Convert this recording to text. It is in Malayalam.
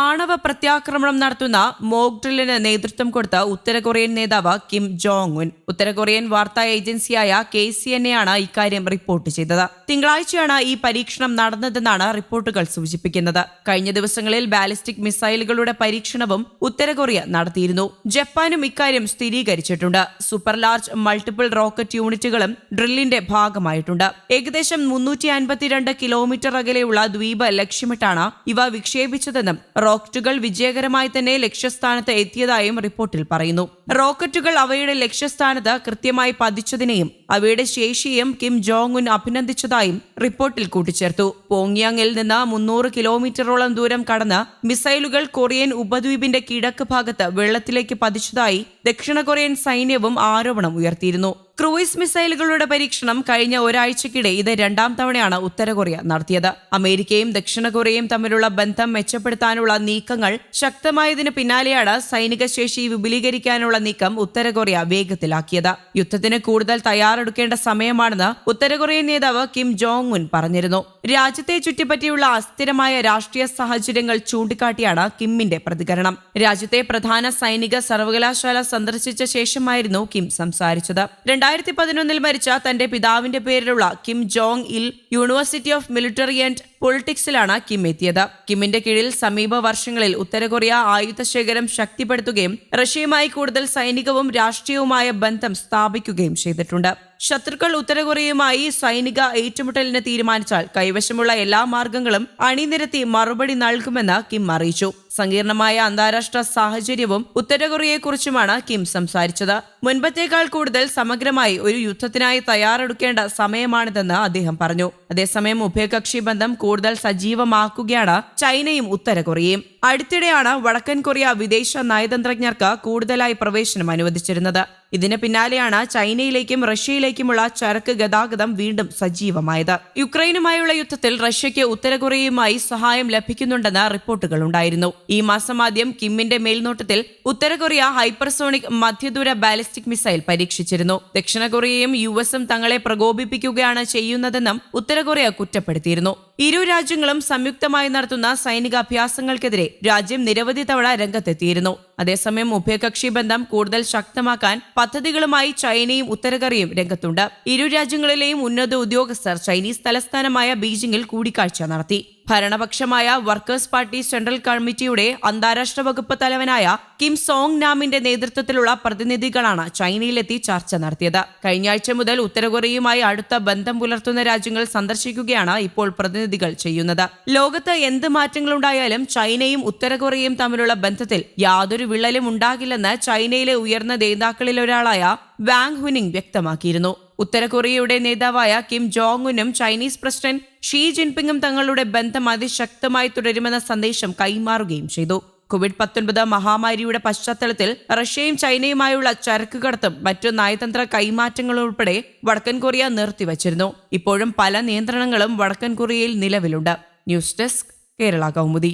ആണവ പ്രത്യാക്രമണം നടത്തുന്ന മോക്ഡ്രില്ലിന് നേതൃത്വം കൊടുത്ത ഉത്തര കൊറിയൻ നേതാവ് കിം ജോങ് ഉൻ ഉത്തര കൊറിയൻ വാർത്താ ഏജൻസിയായ കെ സി എൻ എയാണ് ഇക്കാര്യം റിപ്പോർട്ട് ചെയ്തത്. തിങ്കളാഴ്ചയാണ് ഈ പരീക്ഷണം നടന്നതെന്നാണ് റിപ്പോർട്ടുകൾ സൂചിപ്പിക്കുന്നത്. കഴിഞ്ഞ ദിവസങ്ങളിൽ ബാലിസ്റ്റിക് മിസൈലുകളുടെ പരീക്ഷണവും ഉത്തര കൊറിയ നടത്തിയിരുന്നു. ജപ്പാനും ഇക്കാര്യം സ്ഥിരീകരിച്ചിട്ടുണ്ട്. സൂപ്പർ ലാർജ് മൾട്ടിപ്പിൾ റോക്കറ്റ് യൂണിറ്റുകളും ഡ്രില്ലിന്റെ ഭാഗമായിട്ടുണ്ട്. ഏകദേശം മുന്നൂറ്റി അൻപത്തിരണ്ട് കിലോമീറ്റർ അകലെയുള്ള ദ്വീപ് ലക്ഷ്യമിട്ടാണ് ഇവ വിക്ഷേപിച്ചതെന്നും റോക്കറ്റുകൾ വിജയകരമായി തന്നെ ലക്ഷ്യസ്ഥാനത്ത് എത്തിയതായും റിപ്പോർട്ടിൽ പറയുന്നു. റോക്കറ്റുകൾ അവയുടെ ലക്ഷ്യസ്ഥാനത്ത് കൃത്യമായി പതിച്ചതിനെയും അവയുടെ ശേഷിയും കിം ജോങ് ഉൻ അഭിനന്ദിച്ചതായും റിപ്പോർട്ടിൽ കൂട്ടിച്ചേർത്തു. പോങ്യാങ്ങിൽ നിന്ന് മുന്നൂറ് കിലോമീറ്ററോളം ദൂരം കടന്ന് മിസൈലുകൾ കൊറിയൻ ഉപദ്വീപിന്റെ കിഴക്ക് ഭാഗത്ത് വെള്ളത്തിലേക്ക് പതിച്ചതായി ദക്ഷിണ കൊറിയൻ സൈന്യവും ആരോപണം ഉയർത്തിയിരുന്നു. ക്രൂയിസ് മിസൈലുകളുടെ പരീക്ഷണം കഴിഞ്ഞ ഒരാഴ്ചക്കിടെ ഇത് രണ്ടാം തവണയാണ് ഉത്തര കൊറിയ നടത്തിയത്. അമേരിക്കയും ദക്ഷിണ കൊറിയയും തമ്മിലുള്ള ബന്ധം മെച്ചപ്പെടുത്താനുള്ള നീക്കങ്ങൾ ശക്തമായതിന് പിന്നാലെയാണ് സൈനിക ശേഷി വിപുലീകരിക്കാനുള്ള നീക്കം ഉത്തര കൊറിയ വേഗത്തിലാക്കിയത്. യുദ്ധത്തിന് കൂടുതൽ തയ്യാറെടുക്കേണ്ട സമയമാണെന്ന് ഉത്തര കൊറിയൻ നേതാവ് കിം ജോങ് ഉൻ പറഞ്ഞിരുന്നു. രാജ്യത്തെ ചുറ്റിപ്പറ്റിയുള്ള അസ്ഥിരമായ രാഷ്ട്രീയ സാഹചര്യങ്ങൾ ചൂണ്ടിക്കാട്ടിയാണ് കിമ്മിന്റെ പ്രതികരണം. രാജ്യത്തെ പ്രധാന സൈനിക സർവകലാശാല സന്ദർശിച്ച ശേഷമായിരുന്നു കിം സംസാരിച്ചത്. രണ്ടായിരത്തി പതിനൊന്നിൽ മരിച്ച തന്റെ പിതാവിന്റെ പേരിലുള്ള Kim Jong Il university of military and പൊളിറ്റിക്സിലാണ് Kim എത്തിയത്. കിമ്മിന്റെ കീഴിൽ സമീപ വർഷങ്ങളിൽ ഉത്തര കൊറിയ ആയുധശേഖരം ശക്തിപ്പെടുത്തുകയും റഷ്യയുമായി കൂടുതൽ സൈനികവും രാഷ്ട്രീയവുമായ ബന്ധം സ്ഥാപിക്കുകയും ചെയ്തിട്ടുണ്ട്. ശത്രുക്കൾ ഉത്തര കൊറിയയുമായി സൈനിക ഏറ്റുമുട്ടലിന് തീരുമാനിച്ചാൽ കൈവശമുള്ള എല്ലാ മാർഗങ്ങളും അണിനിരത്തി മറുപടി നൽകുമെന്ന് കിം അറിയിച്ചു. സങ്കീർണമായ അന്താരാഷ്ട്ര സാഹചര്യവും ഉത്തര കൊറിയയെക്കുറിച്ചുമാണ് കിം സംസാരിച്ചത്. മുൻപത്തേക്കാൾ കൂടുതൽ സമഗ്രമായി ഒരു യുദ്ധത്തിനായി തയ്യാറെടുക്കേണ്ട സമയമാണിതെന്ന് അദ്ദേഹം പറഞ്ഞു. അതേസമയം ഉഭയകക്ഷി ബന്ധം കൂടുതൽ സജീവമാക്കുകയാണ് ചൈനയും ഉത്തര കൊറിയയും അടുത്തിടെയാണ് വടക്കൻ കൊറിയ വിദേശ നയതന്ത്രജ്ഞർക്ക് കൂടുതലായി പ്രവേശനം അനുവദിച്ചിരുന്നത്. ഇതിന് പിന്നാലെയാണ് ചൈനയിലേക്കും റഷ്യയിലേക്കുമുള്ള ചരക്ക് ഗതാഗതം വീണ്ടും സജീവമായത്. യുക്രൈനുമായുള്ള യുദ്ധത്തിൽ റഷ്യയ്ക്ക് ഉത്തര കൊറിയയുമായി സഹായം ലഭിക്കുന്നുണ്ടെന്ന് റിപ്പോർട്ടുകൾ ഉണ്ടായിരുന്നു. ഈ മാസം ആദ്യം കിമ്മിന്റെ മേൽനോട്ടത്തിൽ ഉത്തര കൊറിയ ഹൈപ്പർസോണിക് മധ്യദൂര ബാലിസ്റ്റിക് മിസൈൽ പരീക്ഷിച്ചിരുന്നു. ദക്ഷിണ കൊറിയയും യു എസും തങ്ങളെ പ്രകോപിപ്പിക്കുകയാണ് ചെയ്യുന്നതെന്നും ഉത്തര കൊറിയ കുറ്റപ്പെടുത്തിയിരുന്നു. ഇരു രാജ്യങ്ങളും സംയുക്തമായി നടത്തുന്ന സൈനിക അഭ്യാസങ്ങൾക്കെതിരെ രാജ്യം നിരവധി തവണ രംഗത്തെത്തിയിരുന്നു. അതേസമയം ഉഭയകക്ഷി ബന്ധം കൂടുതൽ ശക്തമാക്കാൻ പദ്ധതികളുമായി ചൈനയും ഉത്തരകൊറിയയും രംഗത്തുണ്ട്. ഇരു രാജ്യങ്ങളിലെയും ഉന്നത ഉദ്യോഗസ്ഥർ ചൈനീസ് തലസ്ഥാനമായ ബീജിംഗിൽ കൂടിക്കാഴ്ച നടത്തി. ഭരണപക്ഷമായ വർക്കേഴ്സ് പാർട്ടി സെൻട്രൽ കമ്മിറ്റിയുടെ അന്താരാഷ്ട്ര വകുപ്പ് തലവനായ കിം സോങ് നാമിന്റെ നേതൃത്വത്തിലുള്ള പ്രതിനിധികളാണ് ചൈനയിലെത്തി ചർച്ച നടത്തിയത്. കഴിഞ്ഞ ആഴ്ച മുതൽ ഉത്തരകൊറിയയുമായി അടുത്ത ബന്ധം പുലർത്തുന്ന രാജ്യങ്ങൾ സന്ദർശിക്കുകയാണ് ഇപ്പോൾ പ്രതിനിധികൾ ചെയ്യുന്നത്. ലോകത്ത് എന്ത് മാറ്റങ്ങളുണ്ടായാലും ചൈനയും ഉത്തരകൊറിയയും തമ്മിലുള്ള ബന്ധത്തിൽ യാതൊരു വിള്ളലും ഉണ്ടാകില്ലെന്ന് ചൈനയിലെ ഉയർന്ന നേതാക്കളിലൊരാളായ വാങ് ഹുനിങ് വ്യക്തമാക്കിയിരുന്നു. ഉത്തര കൊറിയയുടെ നേതാവായ കിം ജോങ് ഉനും ചൈനീസ് പ്രസിഡന്റ് ഷീ ജിൻപിങ്ങും തങ്ങളുടെ ബന്ധം അതിശക്തമായി തുടരുമെന്ന സന്ദേശം കൈമാറുകയും ചെയ്തു. കോവിഡ് പത്തൊൻപത് മഹാമാരിയുടെ പശ്ചാത്തലത്തിൽ റഷ്യയും ചൈനയുമായുള്ള ചരക്ക് കടത്തും മറ്റു നയതന്ത്ര കൈമാറ്റങ്ങളും ഉൾപ്പെടെ വടക്കൻ കൊറിയ നിർത്തിവച്ചിരുന്നു. ഇപ്പോഴും പല നിയന്ത്രണങ്ങളും വടക്കൻ കൊറിയയിൽ നിലവിലുണ്ട്. News desk Kerala Kaumudi.